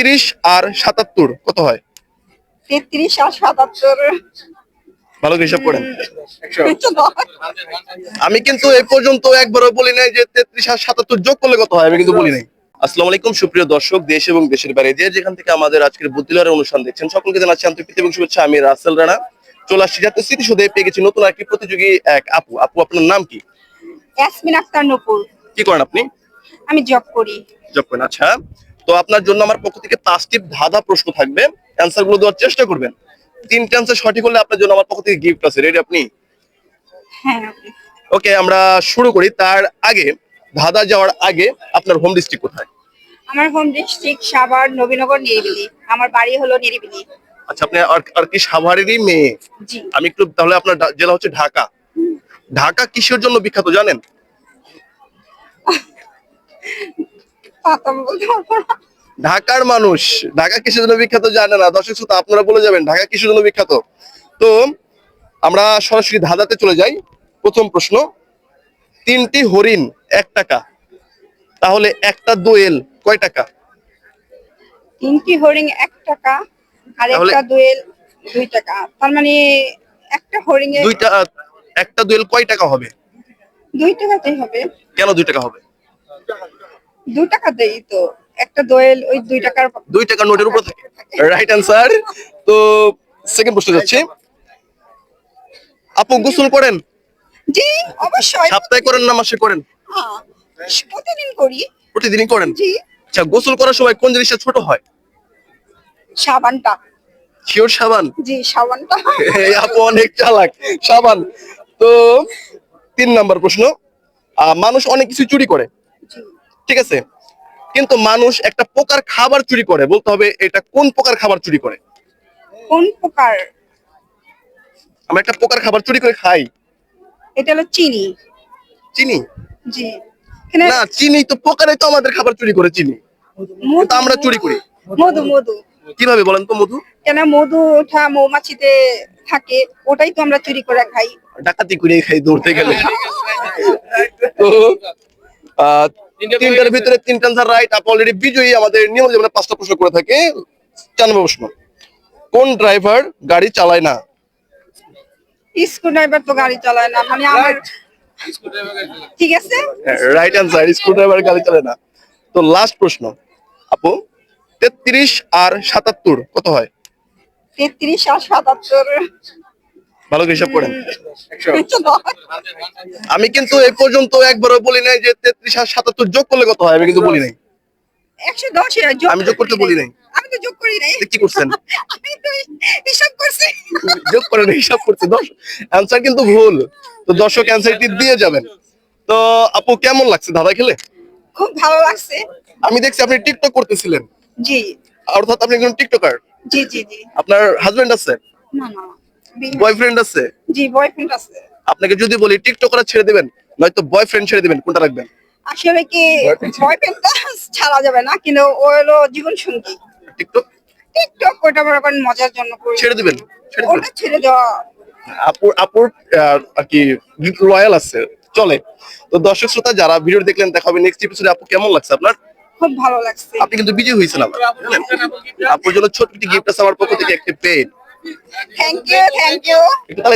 তেত্রিশ আর সাতাত্তর কত হয়? তেত্রিশ আর সাতাত্তর। ভালো হিসাব করেন। আমি কিন্তু এই পর্যন্ত একবারও বলি নাই যে তেত্রিশ আর সাতাত্তর যোগ করলে কত হয় আমি কিন্তু বলি নাই। আসসালামু আলাইকুম সুপ্রিয় দর্শক দেশ এবং দেশের বাইরে যে যেখান থেকে আমাদের আজকের বুদ্ধিলয়ের অনুষ্ঠান দেখছেন সকলকে জানাচ্ছি আন্তরিক এবং শুভেচ্ছা। আমি রাসেল রানা। চলে আসছি যাতে স্মৃতিসৌধে পেয়ে গেছি নতুন একটি প্রতিযোগী এক আপু। আপু আপনার নাম কি? ইয়াসমিন আক্তার নপুর। কি করেন আপনি? আমি জব করি। জব করেন আচ্ছা। তো আপনার জন্য আমার পক্ষ থেকে পাঁচটি ধাঁধা প্রশ্ন থাকবে। অ্যান্সারগুলো দেওয়ার চেষ্টা করবেন। তিনটে অ্যান্সার সঠিক হলে আপনার জন্য আমার পক্ষ থেকে গিফট আছে। রেডি আপনি? হ্যাঁ ওকে আমরা শুরু করি। তার আগে ধাঁধা যাওয়ার আগে আপনার হোম ডিস্ট্রিক্ট কোথায়? আমার হোম ডিস্ট্রিক্ট সাভার নবীনগর নিরিবিলি। আমার বাড়ি হলো নিরিবিলি। আচ্ছা আপনি আর আর কি সাভারেরই মেয়ে? জি। আমি একটু তাহলে আপনার জেলা হচ্ছে ঢাকা। ঢাকা কিসের জন্য বিখ্যাত জানেন? পাতাম বলতে পারব না। ঢাকার মানুষ ঢাকা কিসের জন্য বিখ্যাত জানে না? দর্শক শ্রোতা আপনারা বলে যাবেন ঢাকা কিসের জন্য বিখ্যাত? তো আমরা সরাসরি ধাঁধাতে চলে যাই। প্রথম প্রশ্ন তিনটি হরিণ এক টাকা। তাহলে একটা দোয়েল কয় টাকা? তিনটি হরিণ এক টাকা আর একটা দোয়েল দুই টাকা। তার মানে একটা হরিং এর দুইটা একটা দোয়েল কয় টাকা হবে? দুই টাকাতেই হবে। কেন দুই টাকা হবে? দু টাকাতেই তো। একটা দোয়েল ওই দুই টাকার দুই টাকা নোটের উপর থাকে। রাইট অ্যান্সার তো সেকেন্ড প্রশ্ন যাচ্ছে। আপু গোসল করেন? জি অবশ্যই। সপ্তাহে করেন না মাসে করেন? হ্যাঁ, প্রতিদিন করি। প্রতিদিনই করেন? জি। আচ্ছা গোসল করার সময় কোন জিনিসটা ছোট হয়? সাবানটা। শিওর সাবান? জি সাবানটা। এই আপু অনেক চালাক। সাবান। তো তিন নাম্বার প্রশ্ন। মানুষ অনেক কিছু চুরি করে। ঠিক আছে? কিন্তু মানুষ একটা প্রকার খাবার চুরি করে বলতে হবে এটা কোন প্রকার খাবার চুরি করে? কোন প্রকার আমরা একটা প্রকার খাবার চুরি করে খাই। এটা হলো চিনি। চিনি? জি। না চিনি তো প্রকারে তো আমাদের খাবার চুরি করে চিনি। মধু- আমরা চুরি করি। মধু মধু। কীভাবে বলেন তো মধু? কেন মধু ওঠা মৌমাছিতে থাকে ওটাই তো আমরা চুরি করে খাই। ডাকাতি করে খাই দৌড়তে গেলে। তো তিনটার ভিতরে তিনটা আনসার রাইট আপ অলরেডি বিজয়ী। আমাদের নিয়ম যেমন পাঁচটা প্রশ্ন করে থাকে। চার নম্বর প্রশ্ন। কোন ড্রাইভার গাড়ি চালায় না? স্ক্রু ড্রাইভার তো গাড়ি চালায় না মানে আমার ঠিক আছে? রাইট ড্রাইভার গাড়ি চালায় না। তো লাস্ট প্রশ্ন। আপু তেত্রিশ আর সাতাত্তর কত হয়? তেত্রিশ আর সাতাত্তর। ভালো হিসাব করেন। আমি কিন্তু এই পর্যন্ত একবারও বলি নাই যে তেত্রিশ আর সাতাত্তর যোগ করলে কত হয় আমি কিন্তু বলি নাই। আমি যোগ করতে বলি নাই। আমি তো যোগ করি নাই। কি করছেন? আমি তো হিসাব করছি। যোগ করেন হিসাব করছে। দশ অ্যান্সার কিন্তু ভুল। তো দর্শক অ্যান্সারটি দিয়ে যাবেন। তো আপু কেমন লাগছে দাদা খেলে? খুব ভালো লাগছে। আমি দেখছি আপনি টিকটক করতেছিলেন। জি। অর্থাৎ আপনি একজন টিকটকার। জি জি জি। আপনার হাজবেন্ড আছে? না না বি- বয়ফ্রেন্ড আছে জি বয়ফ্রেন্ড আছে আপনাকে যদি বলি টিকটকার ছেড়ে দিবেন নয়তো বয়ফ্রেন্ড ছেড়ে দিবেন কোনটা রাখবেন আসলে কি বয়ফ্রেন্ডটা ছাড়া যাবে না কিন্তু ও হলো জীবন সঙ্গী টিকটক টিকটক ওটা মনে করেন মজার জন্য করি ছেড়ে দিবেন ওটা ছেড়ে দেওয়া আপুর আপুর আহ, আর কি লয়াল আছে চলে তো দর্শক শ্রোতা যারা ভিডিও দেখলেন দেখা হবে নেক্সট এপিসোডে আপু কেমন লাগছে আপনার খুব ভালো লাগছে আপনি কিন্তু বিজয় হয়েছেন আবার জানেন? আপুর জন্য ছোট্ট একটি গিফট আছে আমার পক্ষ থেকে একটি pen thank you thank you একটু তাহলে